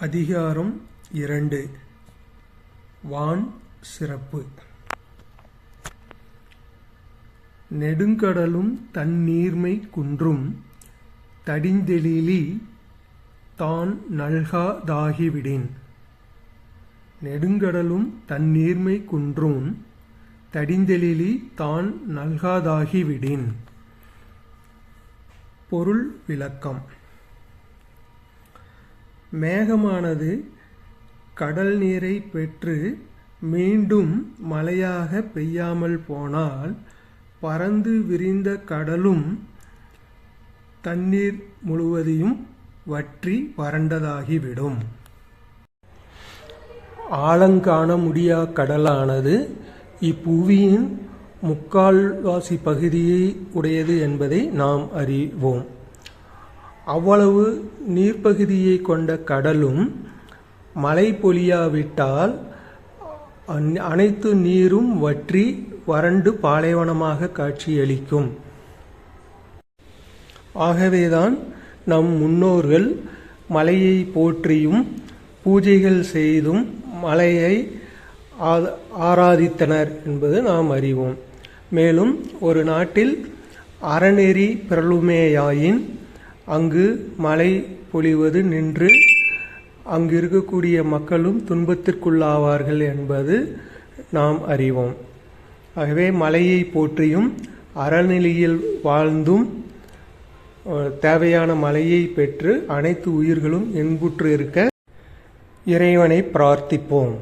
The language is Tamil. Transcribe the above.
அதிகாரம் இரண்டு. வான் சிறப்பு. நெடுங்கடலும் தன்னீர்மை குன்றும் தடிந்தெழிலி தான் நல்காதாகிவிடின் நெடுங்கடலும் தன்னீர்மை குன்றும் தடிந்தெழிலி தான் நல்காதாகிவிடின் பொருள் விளக்கம். மேகமானது கடல் நீரை பெற்று மீண்டும் மழையாக பெய்யாமல் போனால் பறந்து விரிந்த கடலும் தண்ணீர் முழுவதையும் வற்றி வறண்டதாகிவிடும். ஆழங்காண முடியா கடலானது இப்புவியின் முக்கால்வாசி பகுதியை உடையது என்பதை நாம் அறிவோம். அவ்வளவு நீர்ப்பகுதியை கொண்ட கடலும் மழை பொழியாவிட்டால் அந்- அனைத்து நீரும் வற்றி வறண்டு பாலைவனமாக காட்சியளிக்கும். ஆகவேதான் நம் முன்னோர்கள் மலையை போற்றியும் பூஜைகள் செய்தும் மலையை ஆராதித்தனர் என்பது நாம் அறிவோம். மேலும் ஒரு நாட்டில் அறநெறி பிறழுமேயாயின் அங்கு மழை பொழிவது நின்று அங்கு இருக்கக்கூடிய மக்களும் துன்பத்திற்குள்ளாவார்கள் என்பது நாம் அறிவோம். ஆகவே மலையை போற்றியும் அறநிலையில் வாழ்ந்தும் தேவையான மலையை பெற்று அனைத்து உயிர்களும் இன்புற்று இருக்க இறைவனை பிரார்த்திப்போம்.